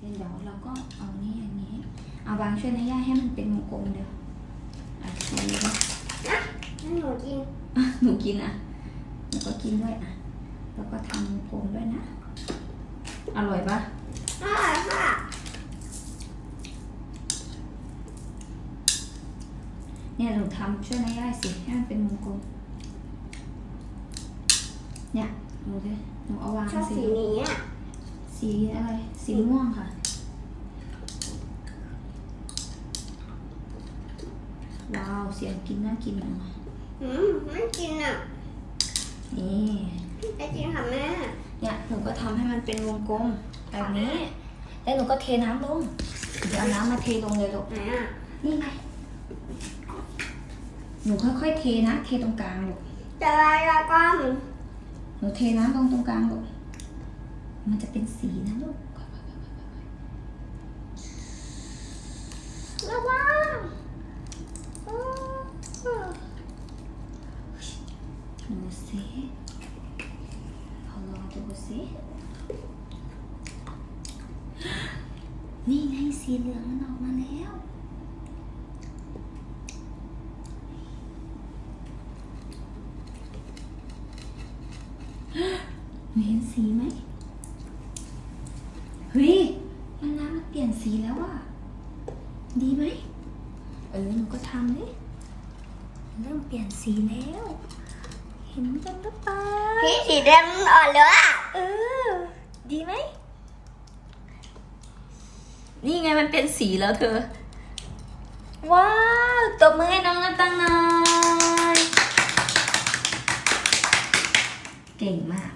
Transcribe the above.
เดี๋ยวเราก็เอานี่อย่างนี้ เอาวางช่วยนะย่าให้มันเป็นวงกลมเดี๋ยวอะสีนะให้หนูกินอะหนูกินอะแล้วก็กินด้วยอะ แล้วก็ทำวงกลมด้วยนะ อร่อยปะอร่อยค่ะเนี่ยหนูทำช่วยนะย่าสิให้มันเป็นวงกลม เนี่ยหนูเลยหนูเอาวางชอบสิสีนี้อะสีอะไร สีม่วงค่ะ ว้าว เสียงกินน่ากินอะอืมไม่กินอะนี่ไม่กินค่ะแม่ เนี่ยหนูก็ทำให้มันเป็นวงกลมแบบนี้ แล้วหนูก็เทน้ำลง เดี๋ยวเอาน้ำมาเทลงเลยลูก ไหนอะนี่ไง หนูค่อยๆเทนะ เทตรงกลางลูก จะลายละก้อนหนูเทน้ำลงตรงกลางลูก มันจะเป็นสีนะลูก ระวัง ดูสิเอาลองดูสินี่ไงสีเหลืองมันออกมาแล้วเห็นสีไหมเฮ้ยมันน้ำมันเปลี่ยนสีแล้วอะดีไหมเออหนูก็ทำดิเริ่มเปลี่ยนสีแล้ว เห็นกันหรือเปล่าพี่สีแดงอ่อนแล้วอะเออดีไหม นี่ไงมันเป็นสีแล้วเธอ ว้าวตบมือให้น้องนาตังหน่อย เก่งมาก